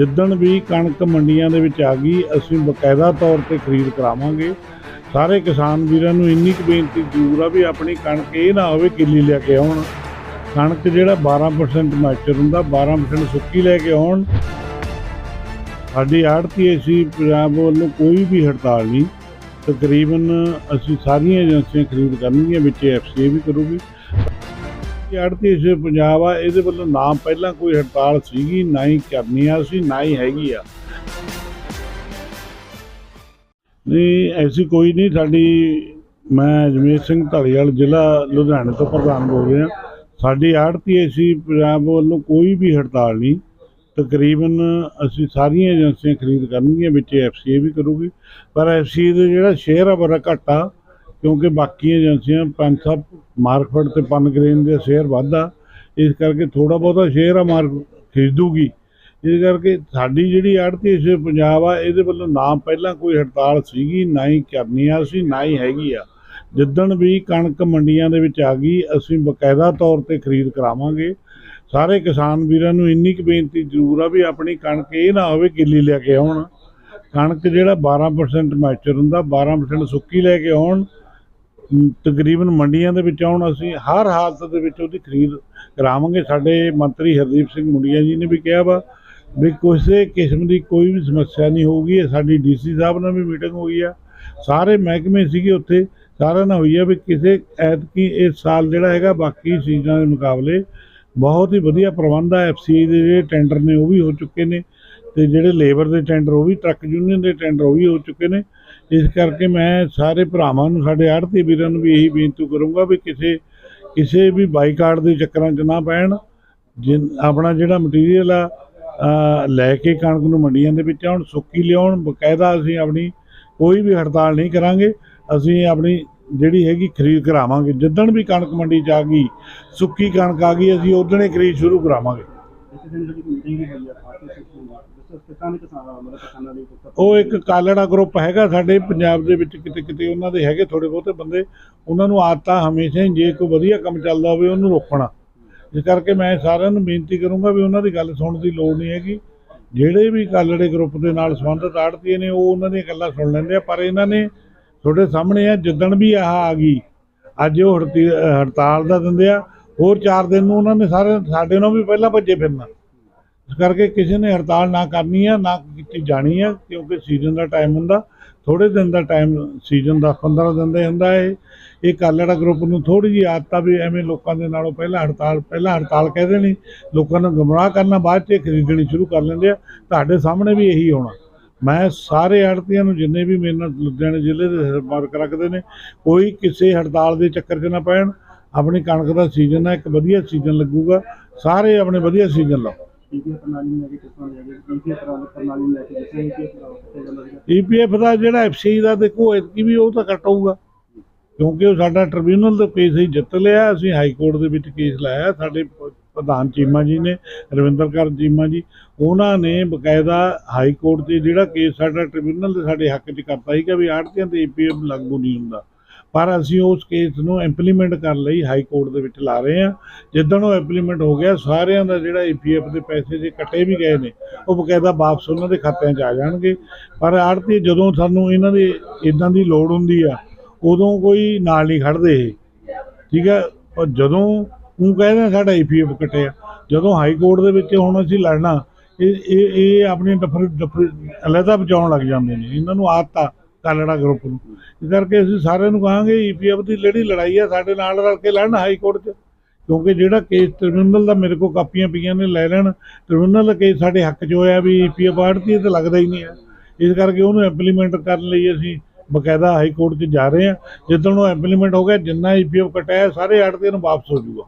ਜਿੱਦਣ ਵੀ ਕਣਕ ਮੰਡੀਆਂ ਦੇ ਵਿੱਚ ਆ ਗਈ, ਅਸੀਂ ਬਕਾਇਦਾ ਤੌਰ ਤੇ ਖਰੀਦ ਕਰਾਵਾਂਗੇ। ਸਾਰੇ ਕਿਸਾਨ ਵੀਰਾਂ ਨੂੰ ਇੰਨੀ ਕੁ ਬੇਨਤੀ ਜ਼ਰੂਰ ਆ ਵੀ ਆਪਣੀ ਕਣਕ ਇਹ ਨਾ ਹੋਵੇ ਕਿੱਲੀ ਲੈ ਕੇ ਆਉਣ। ਕਣਕ ਜਿਹੜਾ 12% ਮੈਚਰ ਹੁੰਦਾ 12% ਸੁੱਕੀ ਲੈ ਕੇ ਆਉਣ। ਸਾਡੀ ਆੜਤੀ ਅਸੀਂ ਪੰਜਾਬ ਵੱਲੋਂ ਕੋਈ ਵੀ ਹੜਤਾਲ ਨਹੀਂ। ਤਕਰੀਬਨ ਅਸੀਂ ਸਾਰੀਆਂ ਏਜੰਸੀਆਂ ਖਰੀਦ ਕਰਨਗੀਆਂ, ਵਿੱਚ ਐਫਸੀਏ ਵੀ ਕਰੂਗੀ। ਆੜਤੀ ਏਸੀ ਪੰਜਾਬ ਆ, ਇਹਦੇ ਵੱਲੋਂ ਨਾ ਪਹਿਲਾਂ ਕੋਈ ਹੜਤਾਲ ਸੀਗੀ, ਨਾ ਹੀ ਕਰਨੀ ਆ ਸੀ, ਨਾ ਹੀ ਹੈਗੀ ਆ। ਨਹੀਂ, ਐਸੀ ਕੋਈ ਨਹੀਂ, ਸਾਡੀ, ਮੈਂ ਜਮੇਸ਼ ਸਿੰਘ ਢਾਲੀਵਾਲ ਜ਼ਿਲ੍ਹਾ ਲੁਧਿਆਣੇ ਤੋਂ ਪ੍ਰਧਾਨ ਬੋਲ ਰਿਹਾ। ਸਾਡੀ ਆੜਤੀ ਏਸੀ ਪੰਜਾਬ ਵੱਲੋਂ ਕੋਈ ਵੀ ਹੜਤਾਲ ਨਹੀਂ। ਤਕਰੀਬਨ ਅਸੀਂ ਸਾਰੀਆਂ ਏਜੰਸੀਆਂ ਖਰੀਦ ਕਰਨਗੀਆਂ, ਵਿੱਚ ਐਫਸੀਏ ਵੀ ਕਰੂਗੀ। ਪਰ ਐਫਸੀਏ ਦਾ ਜਿਹੜਾ ਸ਼ੇਅਰ ਆ, ਬੜਾ ਘੱਟ ਆ। ਕਿਉਂਕਿ ਬਾਕੀ ਏਜੰਸੀਆਂ ਪੰਜ ਸੱਤ ਮਾਰਕਫੈਟ ਤੇ ਪਨਗ੍ਰੇਨ ਦੇ ਸ਼ੇਅਰ ਵੱਧਾ ਇਸ ਕਰਕੇ ਥੋੜਾ ਬਹੁਤਾ ਸ਼ੇਅਰ ਆ ਮਾਰਕ ਖਰੀਦੂਗੀ ਇਸ ਕਰਕੇ ਸਾਡੀ ਜਿਹੜੀ ਆੜਤੀ ਇਸ ਪੰਜਾਬ ਆ, ਇਹਦੇ ਵੱਲੋਂ ਨਾ ਪਹਿਲਾਂ ਕੋਈ ਹੜਤਾਲ ਸੀਗੀ, ਨਾ ਹੀ ਕਰਨੀ ਆ ਸੀ ਨਾ ਹੀ ਹੈਗੀ ਆ। ਜਿੱਦਣ ਵੀ ਕਣਕ ਮੰਡੀਆਂ ਦੇ ਵਿੱਚ ਆ ਗਈ, ਅਸੀਂ ਬਕਾਇਦਾ ਤੌਰ ਤੇ ਖਰੀਦ ਕਰਾਵਾਂਗੇ। ਸਾਰੇ ਕਿਸਾਨ ਵੀਰਾਂ ਨੂੰ ਇੰਨੀ ਕੁ ਬੇਨਤੀ ਜ਼ਰੂਰ ਆ ਵੀ ਆਪਣੀ ਕਣਕ ਇਹ ਨਾ ਹੋਵੇ ਕਿੱਲੀ ਲੈ ਕੇ ਆਉਣ। ਕਣਕ ਜਿਹੜਾ 12% ਮੈਚਰ ਹੁੰਦਾ 12% ਸੁੱਕੀ ਲੈ ਕੇ ਆਉਣ। ਤਕਰੀਬਨ ਮੰਡੀਆਂ ਦੇ ਵਿੱਚ ਆਉਣ ਅਸੀਂ ਹਰ ਹਾਲਤ ਦੇ ਵਿੱਚ ਉਹਦੀ ਖਰੀਦ ਕਰਾਵਾਂਗੇ। ਸਾਡੇ ਮੰਤਰੀ ਹਰਦੀਪ ਸਿੰਘ ਮੁੰਡੀਆਂ ਜੀ ਨੇ ਵੀ ਕਿਹਾ ਵਾ ਵੀ ਕਿਸੇ ਕਿਸਮ ਦੀ ਕੋਈ ਵੀ ਸਮੱਸਿਆ ਨਹੀਂ ਹੋਊਗੀ। ਇਹ ਸਾਡੀ ਡੀਸੀ ਸਾਹਿਬ ਨਾਲ ਵੀ ਮੀਟਿੰਗ ਹੋਈ ਆ। ਸਾਰੇ ਮਹਿਕਮੇ ਸੀਗੇ ਉੱਥੇ। ਸਾਰਿਆਂ ਨਾਲ ਹੋਈ ਆ ਵੀ ਕਿਸੇ ਐਤਕੀ ਇਸ ਸਾਲ ਜਿਹੜਾ ਹੈਗਾ ਬਾਕੀ ਸੀਜ਼ਨਾਂ ਦੇ ਮੁਕਾਬਲੇ ਬਹੁਤ ਹੀ ਵਧੀਆ ਪ੍ਰਬੰਧ ਆ। ਐਫਸੀਆਈ ਦੇ ਜਿਹੜੇ ਟੈਂਡਰ ਨੇ ਉਹ ਵੀ ਹੋ ਚੁੱਕੇ ਨੇ ਤੇ ਜਿਹੜੇ ਲੇਬਰ ਦੇ ਟੈਂਡਰ, ਉਹ ਵੀ ਟਰੱਕ ਯੂਨੀਅਨ ਦੇ ਟੈਂਡਰ, ਉਹ ਵੀ ਹੋ ਚੁੱਕੇ ਨੇ। ਇਸ ਕਰਕੇ ਮੈਂ ਸਾਰੇ ਭਰਾਵਾਂ ਨੂੰ, ਸਾਡੇ ਆੜਤੀ ਵੀਰਾਂ ਨੂੰ ਵੀ ਇਹੀ ਬੇਨਤੀ ਕਰੂੰਗਾ ਵੀ ਕਿਸੇ ਕਿਸੇ ਵੀ ਬਾਈਕਾਟ ਦੇ ਚੱਕਰਾਂ 'ਚ ਨਾ ਪੈਣ। ਜਿਨ, ਆਪਣਾ ਜਿਹੜਾ ਮਟੀਰੀਅਲ ਆ ਲੈ ਕੇ ਕਣਕ ਨੂੰ ਮੰਡੀਆਂ ਦੇ ਵਿੱਚ ਆਉਣ, ਸੁੱਕੀ ਲਿਆਉਣ, ਬਕਾਇਦਾ ਅਸੀਂ ਆਪਣੀ ਕੋਈ ਵੀ ਹੜਤਾਲ ਨਹੀਂ ਕਰਾਂਗੇ। ਅਸੀਂ ਆਪਣੀ ਜਿਹੜੀ ਹੈਗੀ ਖਰੀਦ ਕਰਾਵਾਂਗੇ। ਜਿੱਦਣ ਵੀ ਕਣਕ ਮੰਡੀ 'ਚ ਆ ਗਈ, ਸੁੱਕੀ ਕਣਕ ਆ ਗਈ, ਅਸੀਂ ਉਦਣੇ ਖਰੀਦ ਸ਼ੁਰੂ ਕਰਾਵਾਂਗੇ। ਕਿਸਾਨ ਕਿਸਾਨ ਮਤਲਬ ਕਿਸਾਨਾਂ ਦੀ ਉਹ ਇੱਕ ਕਾਲੜਾ ਗਰੁੱਪ ਹੈਗਾ ਸਾਡੇ ਪੰਜਾਬ ਦੇ ਵਿੱਚ ਕਿਤੇ ਕਿਤੇ, ਉਹਨਾਂ ਦੇ ਹੈਗੇ ਥੋੜੇ ਬਹੁਤੇ ਬੰਦੇ। ਉਹਨਾਂ ਨੂੰ ਆਦਤਾਂ ਹਮੇਸ਼ਾ ਹੀ ਜੇ ਕੋਈ ਵਧੀਆ ਕੰਮ ਚੱਲਦਾ ਹੋਵੇ, ਉਹਨੂੰ ਰੋਕਣਾ। ਇਸ ਕਰਕੇ ਮੈਂ ਸਾਰਿਆਂ ਨੂੰ ਬੇਨਤੀ ਕਰੂੰਗਾ ਵੀ ਉਹਨਾਂ ਦੀ ਗੱਲ ਸੁਣਨ ਦੀ ਲੋੜ ਨਹੀਂ ਹੈਗੀ। ਜਿਹੜੇ ਵੀ ਕਾਲੜੇ ਗਰੁੱਪ ਦੇ ਨਾਲ ਸੰਬੰਧਿਤ ਆੜਤੀਏ ਨੇ, ਉਹ ਉਹਨਾਂ ਦੀਆਂ ਗੱਲਾਂ ਸੁਣ ਲੈਂਦੇ ਆ। ਪਰ ਇਹਨਾਂ ਨੇ ਤੁਹਾਡੇ ਸਾਹਮਣੇ ਆ, ਜਿੱਦਣ ਵੀ ਆਹ ਆ ਗਈ, ਅੱਜ ਉਹ ਹੜਤੀ- ਹੜਤਾਲ ਦਾ ਦਿੰਦੇ ਆ। ਹੋਰ 4 ਦਿਨ ਨੂੰ ਉਹਨਾਂ ਨੇ ਸਾਰੇ, ਸਾਡੇ ਨਾਲ ਵੀ ਪਹਿਲਾਂ ਭੱਜੇ ਫਿਰਨਾ। ਇਸ ਕਰਕੇ ਕਿਸੇ ਨੇ ਹੜਤਾਲ ਨਾ ਕਰਨੀ ਆ, ਨਾ ਕੀਤੀ ਜਾਣੀ ਆ, ਕਿਉਂਕਿ ਸੀਜ਼ਨ ਦਾ ਟਾਈਮ ਹੁੰਦਾ। ਥੋੜੇ ਦਿਨ ਦਾ ਟਾਈਮ ਸੀਜ਼ਨ ਦਾ 15 ਦਿਨ ਦਾ ਹੁੰਦਾ ਹੈ ਇਹ ਕਾਲੜਾ ਗਰੁੱਪ ਨੂੰ ਥੋੜੀ ਜਿਹੀ ਆਦਤ ਆ ਵੀ ਐਵੇਂ ਲੋਕਾਂ ਦੇ ਨਾਲੋਂ ਪਹਿਲਾਂ ਹੜਤਾਲ ਪਹਿਲਾਂ ਹੜਤਾਲ ਕਹਿ ਦੇਣੀ। ਲੋਕਾਂ ਨੂੰ ਗੁੰਮਰਾਹ ਕਰਨਾ, ਬਾਅਦ 'ਚ ਖਰੀਦਣੀ ਸ਼ੁਰੂ ਕਰ ਲੈਂਦੇ ਆ। ਤੁਹਾਡੇ ਸਾਹਮਣੇ ਵੀ ਇਹੀ ਹੋਣਾ। ਮੈਂ ਸਾਰੇ ਆੜਤੀਆਂ ਨੂੰ ਜਿੰਨੇ ਵੀ ਮੇਰੇ ਨਾਲ ਲੁਧਿਆਣੇ ਜ਼ਿਲ੍ਹੇ ਦੇ ਸੰਪਰਕ ਰੱਖਦੇ ਨੇ, ਕੋਈ ਕਿਸੇ ਹੜਤਾਲ ਦੇ ਚੱਕਰ 'ਚ ਨਾ ਪੈਣ। ਆਪਣੀ ਕਣਕ ਦਾ ਸੀਜ਼ਨ ਹੈ ਇੱਕ ਵਧੀਆ ਸੀਜ਼ਨ ਲੱਗੂਗਾ। ਸਾਰੇ ਆਪਣੇ ਵਧੀਆ ਸੀਜ਼ਨ ਲਾਓ। ਪੀਪੀਐਫ ਪ੍ਰਣਾਲੀ ਨੂੰ ਲੈ ਕੇ ਕਿਸ ਤਰ੍ਹਾਂ ਲਿਆ ਗਿਆ ਪੀਪੀਐਫ ਪ੍ਰਣਾਲੀ ਨੂੰ ਲੈ ਕੇ ਜਿਸ ਤਰ੍ਹਾਂ ਕਿ ਜਾਂਦਾ ਸੀਗਾ ਈਪੀਐਫ ਦਾ ਜਿਹੜਾ ਐਫਸੀ ਦਾ ਦੇਖੋ, ਐਤਕੀ ਵੀ ਉਹ ਤਾਂ ਕੱਟ ਹੋਊਗਾ ਕਿਉਂਕਿ ਉਹ ਸਾਡਾ ਟ੍ਰਿਬਿਊਨਲ ਦਾ ਕੇਸ ਹੀ ਜਿੱਤ ਲਿਆ, ਅਸੀਂ ਹਾਈ ਕੋਰਟ ਦੇ ਵਿੱਚ ਕੇਸ ਲਾਇਆ। ਸਾਡੇ ਪ੍ਰਧਾਨ ਚੀਮਾ ਜੀ ਨੇ ਰਵਿੰਦਰ ਕਰ ਚੀਮਾ ਜੀ, ਉਹਨਾਂ ਨੇ ਬਕਾਇਦਾ ਹਾਈ ਕੋਰਟ 'ਤੇ ਜਿਹੜਾ ਕੇਸ ਸਾਡਾ ਟ੍ਰਿਬਿਊਨਲ ਦੇ ਸਾਡੇ ਹੱਕ 'ਚ ਕਰਤਾ ਸੀਗਾ ਵੀ ਆੜਤੀਆਂ ਤੇ ਈਪੀਐਫ ਲਾਗੂ ਨਹੀਂ ਹੁੰਦਾ। ਪਰ ਅਸੀਂ ਉਸ ਕੇਸ ਨੂੰ ਇੰਪਲੀਮੈਂਟ ਕਰਨ ਲਈ ਹਾਈ ਕੋਰਟ ਦੇ ਵਿੱਚ ਲਾ ਰਹੇ ਹਾਂ। ਜਿੱਦਣ ਉਹ ਇੰਪਲੀਮੈਂਟ ਹੋ ਗਿਆ, ਸਾਰਿਆਂ ਦਾ ਜਿਹੜਾ ਈਪੀਐਫ ਦੇ ਪੈਸੇ ਜੇ ਕੱਟੇ ਵੀ ਗਏ ਨੇ, ਉਹ ਬਕਾਇਦਾ ਵਾਪਸ ਉਹਨਾਂ ਦੇ ਖਾਤਿਆਂ 'ਚ ਆ ਜਾਣਗੇ। ਪਰ ਆੜਤੀ ਜਦੋਂ ਸਾਨੂੰ ਇਹਨਾਂ ਦੀ ਇਦਾਂ ਦੀ ਲੋੜ ਹੁੰਦੀ ਆ, ਉਦੋਂ ਕੋਈ ਨਾਲ ਨਹੀਂ ਖੜਦੇ ਇਹ। ਠੀਕ ਹੈ ਪਰ ਜਦੋਂ ਉਹ ਕਹਿੰਦੇ ਆ ਸਾਡਾ ਈਪੀਐਫ ਕੱਟਿਆ, ਜਦੋਂ ਹਾਈ ਕੋਰਟ ਦੇ ਵਿੱਚ ਹੁਣ ਅਸੀਂ ਲੜਨਾ, ਇਹ ਇਹ ਇਹ ਆਪਣੀ ਡਫਰ ਡਫਰ ਅਲੱਗਾ ਬਚਾਉਣ ਲੱਗ ਜਾਂਦੇ ਨੇ। ਇਹਨਾਂ ਨੂੰ ਆਦਤ ਆ ਕਾਲੜਾ ਗਰੁੱਪ ਨੂੰ। ਇਸ ਕਰਕੇ ਅਸੀਂ ਸਾਰਿਆਂ ਨੂੰ ਕਹਾਂਗੇ ਈਪੀਐਫ ਦੀ ਜਿਹੜੀ ਲੜਾਈ ਆ, ਸਾਡੇ ਨਾਲ ਰਲ ਕੇ ਲੜਨ ਹਾਈ ਕੋਰਟ 'ਚ। ਕਿਉਂਕਿ ਜਿਹੜਾ ਕੇਸ ਟ੍ਰਿਬਿਊਨਲ ਦਾ ਮੇਰੇ ਕੋਲ ਕਾਪੀਆਂ ਪਈਆਂ ਨੇ, ਲੈ ਲੈਣ। ਟ੍ਰਿਬਿਊਨਲ ਦਾ ਕੇਸ ਸਾਡੇ ਹੱਕ 'ਚ ਹੋਇਆ ਵੀ ਈਪੀਐਫ ਆੜਤੀ ਤਾਂ ਲੱਗਦਾ ਹੀ ਨਹੀਂ ਹੈ ਇਸ ਕਰਕੇ ਉਹਨੂੰ ਇੰਪਲੀਮੈਂਟ ਕਰਨ ਲਈ ਅਸੀਂ ਬਕਾਇਦਾ ਹਾਈ ਕੋਰਟ 'ਚ ਜਾ ਰਹੇ ਹਾਂ। ਜਿੱਦਣ ਉਹ ਇੰਪਲੀਮੈਂਟ ਹੋ ਗਿਆ, ਜਿੰਨਾ ਈਪੀਐਫ ਕਟਾਇਆ, ਸਾਰੇ ਆੜਤੀਆਂ ਨੂੰ ਵਾਪਸ ਹੋ ਜਾਊਗਾ।